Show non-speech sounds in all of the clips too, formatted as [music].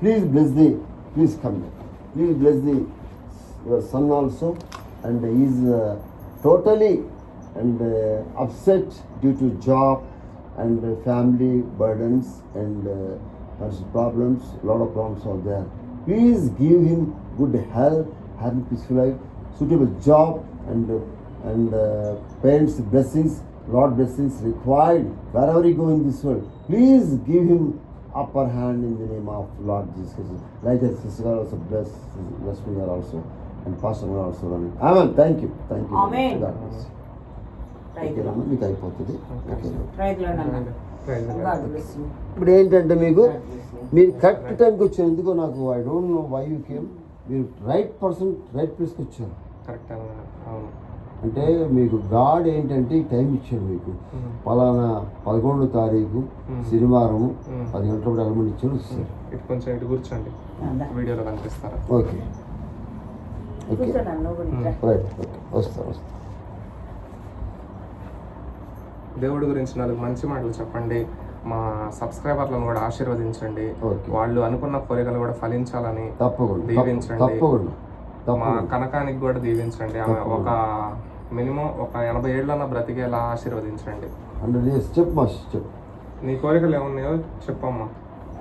Please bless the, please come here. Please bless the your son also, and he is uh, totally and uh, upset due to job and uh, family burdens and uh, problems. A lot of problems are there. Please give him good health, happy, peaceful life, suitable job, and uh, and uh, parents' blessings, Lord blessings required wherever he go in this world. Please give him upper hand in the name of Lord Jesus Christ. Like that, Sister God also bless, bless me also, and Pastor God also running. Amen. Thank you. Thank you. Amen. God bless. ఓకేనమ్మా మీకు అయిపోతుంది ఇప్పుడు ఏంటంటే మీకు మీరు correct టైంకి వచ్చారు ఎందుకో నాకు I don't know why you came మీరు రైట్ పర్సన్ రైట్ ప్లేస్కి వచ్చారు కరెక్ట్ అవును అంటే మీకు గాడ్ ఏంటంటే టైం ఇచ్చాడు మీకు. పలానా పదకొండో తారీఖు శనివారం. పది గంటలప్పుడు వెళ్ళమని ఇచ్చాడు వచ్చారు ఇటు కొంచెం ఇటు కూర్చోండి. వీడియోలో కనిపిస్తారా? ఓకే. ఓకే. Right okay. వస్తా వస్తా. దేవుడి గురించి నాలుగు మంచి మాటలు చెప్పండి. మా సబ్స్క్రైబర్లను కూడా ఆశీర్వదించండి. ఓకే. వాళ్ళు అనుకున్న కోరికలు కూడా ఫలించాలని దీవించండి. తప్పకుండా మా కనకానికి కూడా దీవించండి. ఒక మినిమం ఒక ఎనభై ఏళ్ళన్న బ్రతికేలా ఆశీర్వదించండి. Hundred years. చెప్పు మా చెప్పు. నీ కోరికలు ఏమున్నాయో చెప్పమ్మా.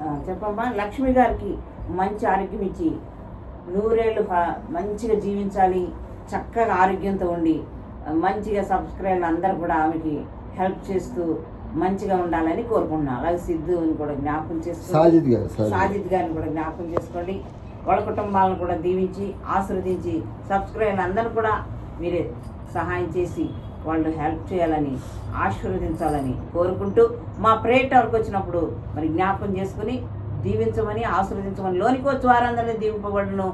ఆ, చెప్పమ్మా. లక్ష్మి గారికి మంచి ఆరోగ్యం ఇచ్చి నూరేళ్ళు మంచిగా జీవించాలి చక్కగా ఆరోగ్యంతో ఉండి మంచిగా సబ్స్క్రైబర్లు అందరూ కూడా ఆమెకి హెల్ప్ చేస్తూ మంచిగా ఉండాలని కోరుకుంటున్నాను అలాగే సిద్ధుని కూడా జ్ఞాపకం చేసుకోండి. సాజిద్ గారు సాజిద్ సాజిద్ గారిని కూడా జ్ఞాపకం చేసుకోండి. వాళ్ళ కుటుంబాలను కూడా దీవించి ఆశీర్వదించి సబ్స్క్రైబర్లు అందరూ కూడా మీరే సహాయం చేసి వాళ్ళు హెల్ప్ చేయాలని ఆశీర్వదించాలని కోరుకుంటూ మా ప్రేట్ వరకు వచ్చినప్పుడు మరి జ్ఞాపకం చేసుకుని దీవించమని ఆశీర్వదించమని లోనికి వచ్చి వారందరినీ దీవింపబడును.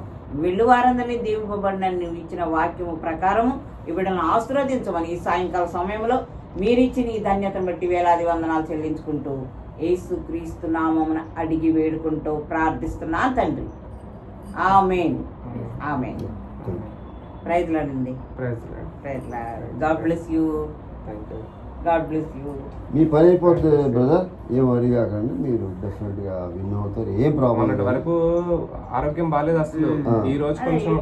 వెళ్ళు వారందరినీ దీవింపబడిన నువ్వు ఇచ్చిన వాక్యము ప్రకారము ఇవిడను ఆశీర్వదించమని ఈ సాయంకాల సమయంలో మీరిచ్చిన ఈ ధన్యతను బట్టి వేలాది వందనాలు చెల్లించుకుంటూ యేసు క్రీస్తు నామమున అడిగి వేడుకుంటూ ప్రార్థిస్తున్నాను తండ్రి. ఆమెన్. ఆమెన్. ప్రైజ్ రైతుల God bless you thank you God bless you మీ పని అయిపోతుంది బ్రదర్ ఏం వరి కాకండి. మీరు డెఫినెట్గా విన్ అవుతారు. ఏం ప్రాబ్లం వరకు ఆరోగ్యం బాగాలేదు అసలు. ఆ. ఈ రోజు కొంచెం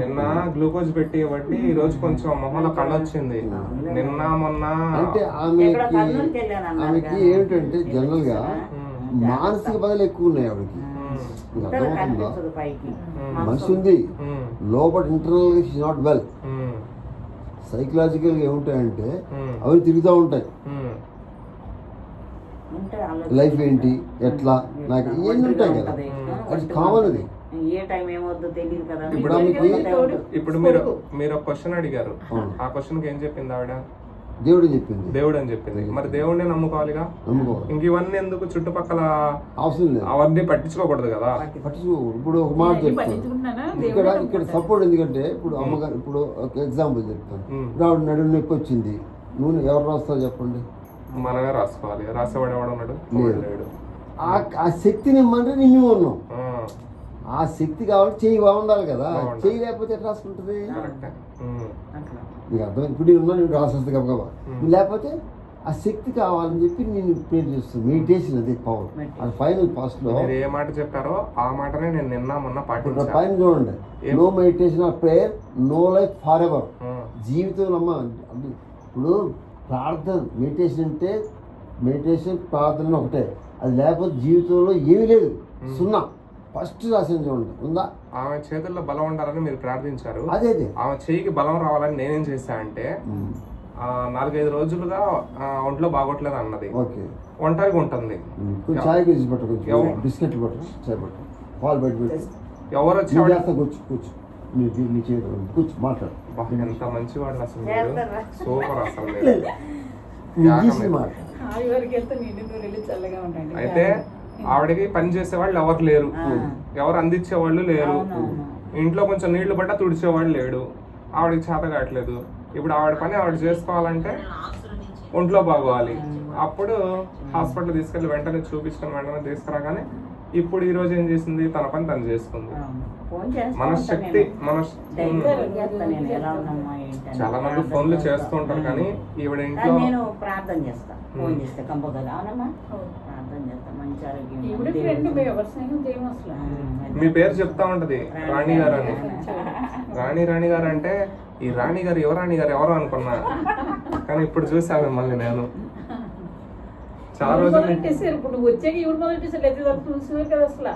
నిన్న గ్లూకోజ్ పెట్టి బట్టి ఈ రోజు కొంచెం మొహంలో కళ్ళు వచ్చింది నిన్న మొన్న. అంటే ఆమెకి ఆమెకి. ఏంటంటే జనరల్గా మానసిక బదులు ఎక్కువ ఉన్నాయి ఆవిడకి. అర్థమవుతుందా. మనిషి ఉంది. లోపల ఇంటర్నల్గా నాట్ వెల్ ఉమ్, సైకలాజికల్గా ఏముంటాయంటే అవి తిరుగుతూ ఉంటాయి. లైఫ్ ఏంటి? ఎట్లా? నాకు ఇవన్నీ ఉంటాయి కదా. అది కామన్ అది ఏ టైం ఏమవుద్దో తెలియదు కదా. ఇప్పుడు మీరు మీరు ఒక క్వశ్చన్ అడిగారు. ఆ క్వశ్చన్కి ఏం చెప్పింది ఆవిడ? దేవుడు చెప్పింది. దేవుడు అని చెప్పింది. మరి దేవుడిని నమ్ముకోవాలిగా? నమ్ముకోవాలి. ఇంక ఇవన్నీ ఎందుకు చుట్టుపక్కల అవసరం లేదు. అవన్నీ పట్టించుకోకూడదు కదా? పట్టించుకో ఇప్పుడు ఒక మాట చెప్తాను. ఇక్కడ ఇక్కడ సపోర్ట్ ఎందుకంటే ఇప్పుడు అమ్మగారు ఇప్పుడు ఒక ఎగ్జాంపుల్ చెప్తాను. ఇప్పుడు ఆవిడ నడుము నొప్పి వచ్చింది. నూనె ఎవరు రాస్తారో చెప్పండి? మనమే రాసుకోవాలి. రాసేవాడు ఎవడు ఉన్నాడు? లేడు. ఆ ఆ శక్తిని ఇమ్మంటే నిన్ను ఉన్నాం. ఆ, శక్తి కావాలి చెయ్యి బాగుండాలి కదా. చెయ్యి లేకపోతే ఎట్లా రాసుకుంటుంది? నీకు అర్థం ఇప్పుడు నేను ఉన్నా నేను రాసేస్తా గబగబా. నువ్వు లేకపోతే ఆ శక్తి కావాలని చెప్పి నేను ప్రేర్ చేస్తాను మెడిటేషన్ అది పవర్ అది ఫైనల్ పాస్ట్లో ఏ మాట చెప్పారో ఆ మాటనే నేను నిన్న మొన్న పాటించాను పైన చూడండి? No meditation or prayer no life forever ఆ, జీవితంలో అమ్మ ఇప్పుడు ప్రార్థన మెడిటేషన్ అంటే మెడిటేషన్ ప్రార్థన ఒకటే. అది లేకపోతే జీవితంలో ఏమీ లేదు. సున్నా. ఫస్ట్ రాసిన చూడండి ఉందా? ఆమె చేతుల్లో బలం ఉండాలని మీరు ప్రార్థించారు. అదే ఆమె చేయికి బలం రావాలని నేనేం చేశా అంటే నాలుగైదు రోజులుగా ఒంట్లో బాగోట్లేదు అన్నది. ఓకే. ఒంటరిగా ఉంటుంది. చాయ్ కొంచెం పట్టు బిస్కెట్లు పట్టు చాయ్ పట్టు. పాలు బయట పెట్టు ఎవరు వచ్చి కూర్చు కూర్చు. నీ నీ చేతి కూర్చు మాట్లాడు. ఎంత మంచి వాళ్ళు అసలు? సూపర్ అసలు అయితే ఆవిడకి పని చేసే వాళ్ళు ఎవరు లేరు. ఎవరు అందించే వాళ్ళు లేరు. ఇంట్లో కొంచెం నీళ్ళు పడ్డా తుడిచేవాళ్ళు లేడు. ఆవిడకి చేత కావట్లేదు. ఇప్పుడు ఆవిడ పని ఆవిడ చేసుకోవాలంటే ఒంట్లో బాగోవాలి. అప్పుడు హాస్పిటల్ తీసుకెళ్ళి వెంటనే చూపించుకొని వెంటనే తీసుకురాగానే ఇప్పుడు ఈ రోజు ఏం చేసింది? తన పని తను చేసుకుంది. మన శక్తి. మన. చాలా మంది ఫోన్లు చేస్తా. ఉంటారు కానీ ఈవిడ ఇంట్లో నేను ప్రార్థన చేస్తా. ఫోన్. చేస్తే కంపల్సరీ అవునమ్మా చేస్తా మంచి ఆరోగ్యం మీ పేరు చెప్తా ఉంటది రాణి గారు అని. రాణి. రాణి గారు అంటే ఈ రాణి గారు ఎవరు రాణి గారు ఎవరు అనుకున్నా. కానీ ఇప్పుడు చూసా మిమ్మల్ని నేను. చాలా రోజులు ఇప్పుడు వచ్చాక తప్పు చూసేవారు కదా అసలు.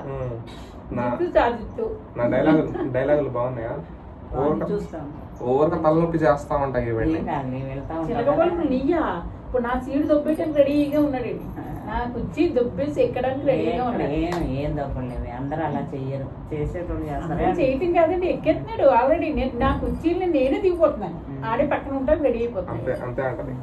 నా డైలాగ్ డైలాగులు బాగున్నాయా? ఊరక తలనొప్పి చేస్తా ఉంటాయి ఇవన్నీ. ఇప్పుడు నా సీడ్ దొబ్బేయడానికి రెడీగా ఉన్నాడు ఈయన. నా కుర్చీ దొబ్బేసి ఎక్కడానికి రెడీగా ఉన్నాడు ఏం ఏం తప్పలేదు అందరూ అలా చెయ్యరు. చేసేటోళ్ళు చేస్తారు. చేయటం కాదండి ఎక్కేస్తున్నాడు ఆల్రెడీ నేను నా కుర్చీని నేనే దిగిపోతున్నాను. ఆడే పక్కన ఉంటాను రెడీ అంతే అయిపోతున్నాడు అంతే అంటది.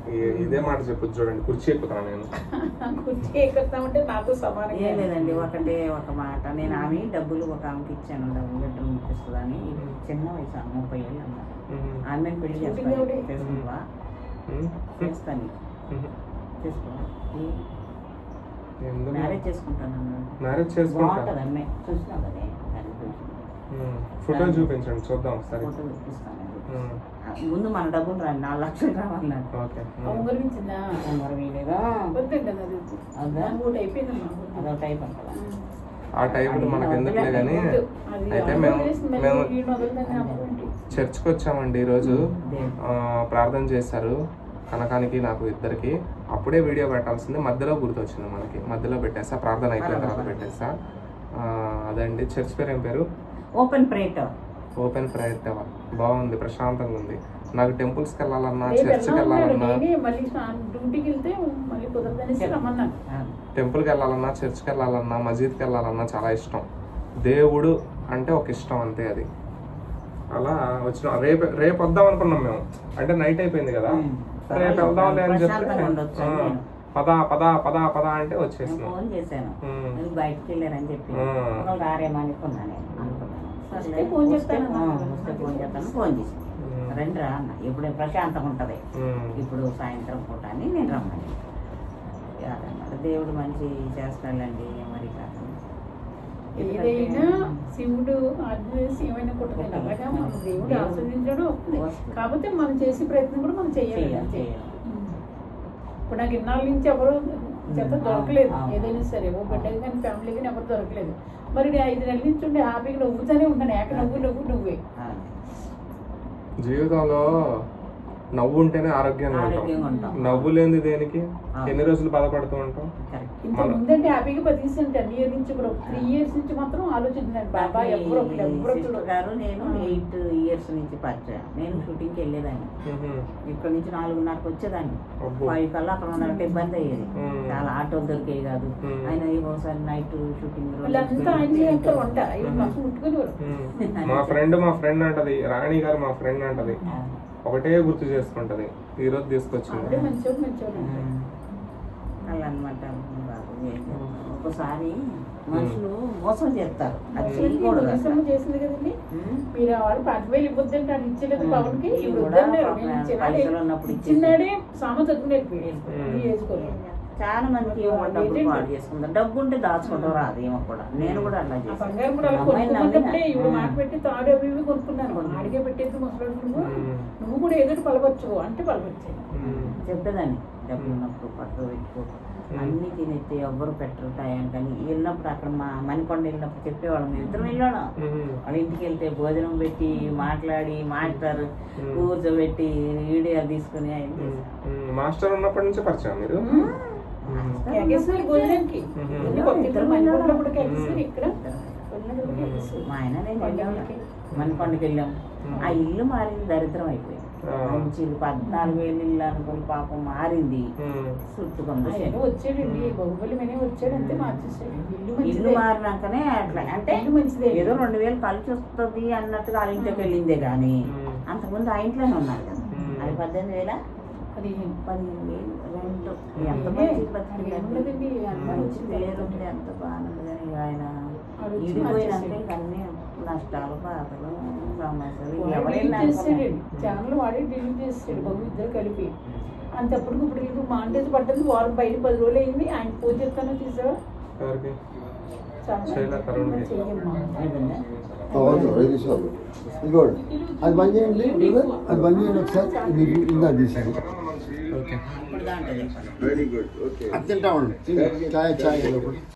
ఇదే మాట చెప్పు చూడండి. కుర్చీ ఎక్కుతాను నేను? [laughs] కుర్చీ ఎక్కుతామంటే నాతో సమానం ఏం లేదండి ఒకటే ఒక మాట. నేను ఆమె డబ్బులు ఒక ఆమెకి ఇచ్చాను. డబ్బులు బెడ్రూమ్ ఇప్పిస్తుందని చిన్న వయసు ఆమె, ముప్పై ఏళ్ళు అన్నారు. ఆమె పెళ్ళి చేస్తాను. ఉమ్. చేస్తాను. ఉమ్. మ్యారేజ్ చేసుకుంటాను మ్యారేజ్ చేసుకుంటా? అమ్మాయి చూసినావు కదా. ఫోటో చూపించండి చూద్దాం ఒకసారి. ఫోటో ఇప్పిస్తాను ఉమ్. ముందు మన డబ్బులు నాలుగు లక్షలు కావాలన్నాడు ఓకే. అది ఒకటి అదో? టైప్ అంటారా ఆ టైం మనకు ఎందుకులే కానీ అయితే మేము మేము? చర్చ్కి వచ్చామండి ఈరోజు. ప్రార్థన చేశారు. కనకానికి నాకు ఇద్దరికి అప్పుడే వీడియో పెట్టాల్సింది మధ్యలో గుర్తొచ్చింది మనకి. మధ్యలో పెట్టేసా ప్రార్థన అయిపోయిన తర్వాత పెట్టేసా ఆ, అదండి. చర్చ్ పేరు ఏం పేరు? ఓపెన్ ప్రేటర్ ఓపెన్ టవర్ బాగుంది ప్రశాంతంగా ఉంది. నాకు టెంపుల్స్కి వెళ్ళాలన్నా చర్చ్కి అన్నాడు. వెళ్ళాలన్నా. టెంపుల్కి వెళ్ళాలన్నా చర్చ్కి వెళ్ళాలన్నా మసీద్కి వెళ్ళాలన్నా చాలా ఇష్టం. దేవుడు అంటే ఒక ఇష్టం అంతే అది. అలా వచ్చిన రేపు రేపు వద్దాం అనుకున్నాం మేము. అంటే నైట్ అయిపోయింది కదా. రేపు వెళ్దాంలే అని చెప్పి. పద పద పద పద అంటే వచ్చేసినాం. ఫోన్ చేశాను. బయటకు వెళ్ళారని చెప్పి. రారేమో అనుకున్నా నేను. అనుకున్నాను. వస్తే ఫోన్ చేస్తాను ఫోన్ చేస్తాను ఫోన్ చేసి. రండి రా అన్న. ఇప్పుడు ప్రశాంతంగా ఉంటుంది. ఇప్పుడు సాయంత్రం పూట అని నేను రమ్మని. దేవుడు మంచి చేస్తాడండి మరి కాదు. ఏదైనా శివుడు ఏమైనా కుట్టలేదు అలాగా మన దేవుడు ఆస్వాదించడం వస్తుంది. కాకపోతే మనం చేసే ప్రయత్నం కూడా మనం చేయాలి అంతే. ఇప్పుడు నాకు ఇన్నాళ్ళ నుంచి ఎవరు చెత్త దొరకలేదు. ఏదైనా సరే ఓ బిడ్డ కానీ ఫ్యామిలీ కానీ ఎవరు దొరకలేదు. మరి నేను ఐదు నెలల నుంచి ఉండి హ్యాపీగా నవ్వుతూనే ఉంటాను ఏక నవ్వు నవ్వు నువ్వే. జీవితంలో నవ్వు ఉంటేనే ఆరోగ్యంగా ఉంటాం. నవ్వు లేనిది దేనికి. ఎన్ని రోజులు బాధపడుతూ ఉంటాం? ముందంటే హ్యాపీగా బతికిస్తాను టెన్ ఇయర్ నుంచి కూడా త్రీ ఇయర్స్ నుంచి మాత్రం ఆలోచించినాను బాబా ఎవరు గారు నేను. ఎయిట్ ఇయర్స్ నుంచి పరిచయం. నేను షూటింగ్కి వెళ్ళేదాన్ని. ఇక్కడ నుంచి నాలుగున్నరకు వచ్చేదాన్ని. ఫైవ్ కల్లా అక్కడ ఉన్నట్టు ఇబ్బంది అయ్యేది. చాలా ఆటోలు దొరికేవి కాదు. ఆయన ఒకసారి నైట్ షూటింగ్. మా ఫ్రెండ్ మా ఫ్రెండ్ అంటది. రాణి గారు మా ఫ్రెండ్ అంటది. ఒకటే గుర్తు చేసుకుంటది. ఈ రోజు తీసుకొచ్చింది. అనమాట ఒకసారి మనుషులు మోసం చేస్తారు. అది చేయకూడదు. చేసింది కదండి. మీరు వాడు పాతి వేలు ఇవ్వద్దంటే అది ఇచ్చలేదు. పవన్కి ఉన్నప్పుడు ఇచ్చినాడే సామె చదువుకునేది మ్మ్. ఈ వేసుకోలేదు. చాలా మందికి డబ్బులు పాడు చేసుకుంటారు. డబ్బు ఉంటే దాచుకుంటాం రాదు ఏమో కూడా. నేను కూడా అలా నువ్వు కూడా ఏదో పలవచ్చు అంటే పలవచ్చాను ఉమ్. చెప్పేదాన్ని. డబ్బులు ఉన్నప్పుడు పట్టు పెట్టుకో. అన్ని తినేస్తే ఎవ్వరు పెట్టరు టయాన్ని కానీ. వెళ్ళినప్పుడు అక్కడ మా మణికొండ వెళ్ళినప్పుడు చెప్పేవాళ్ళం. ఇద్దరం వెళ్ళాను ఉమ్. వాళ్ళ ఇంటికి వెళ్తే భోజనం పెట్టి మాట్లాడి మాట్లాడతారు. కూర్చోబెట్టి వీడియో తీసుకుని. మాస్టర్ ఉన్నప్పటి నుంచి పరిచయం మీరు? మా ఆయన నేను. మణికొండకి. వెళ్ళాం. ఆ ఇల్లు మారింది దరిద్రం అయిపోయింది. మంచి ఇల్లు పద్నాలుగు వేలు ఇల్లు అనుకుని పాపం మారింది. చుట్టుకుంది వచ్చాడండి వచ్చాడు అంతే మార్చేసాడు ఇల్లు మారినాకనే అట్లా. అంటే మంచిదే. ఏదో రెండు వేలు కలిసి వస్తుంది అన్నట్టుగా ఆ ఇంట్లోకి వెళ్ళిందే కానీ. అంతకుముందు ఆ ఇంట్లోనే ఉన్నారు కదా. అది పద్దెనిమిది వేల? పదిహేను పదిహేను వేలు రెంట్ ఎంత ఏ, మంచి ఏమున్నదండి, అంత మంచి మంచిది. పేరుంది ఎంత బాగుంది కానీ ఆయన ఆడు వచ్చి ఇడిపోయినాక మార్చేసాడు. ఇంక అన్ని నష్టాలు బాధలు సమస్యలు వాడే ఎవరైనా డిలీట్ చేసాడు ఛానల్ వాడే డిలీట్ చేసాడు బాబు ఇద్దరు కలిపి అంతప్పటికి ఇప్పుడు ఇప్పుడు మాంటేజ్ పడ్డది వారం బయట పది రోజులు అయింది ఆయన పూజ చెప్తానో చూసావా ఎవరికి చాలా శైల తరుణ్కి. చెయ్యమ్మా అయిపోయిందా అవును ఐదు నిమిషాలు ఇదిగోండి అది బంద్ చేయండి బ్రదర్. అది బంద్ చేయండి ఒకసారి మీకు ఇందా తీసాను ఓకే. వెరీ గుడ్ ఓకే అది తింటా ఉండండి చాయ్ చాయ్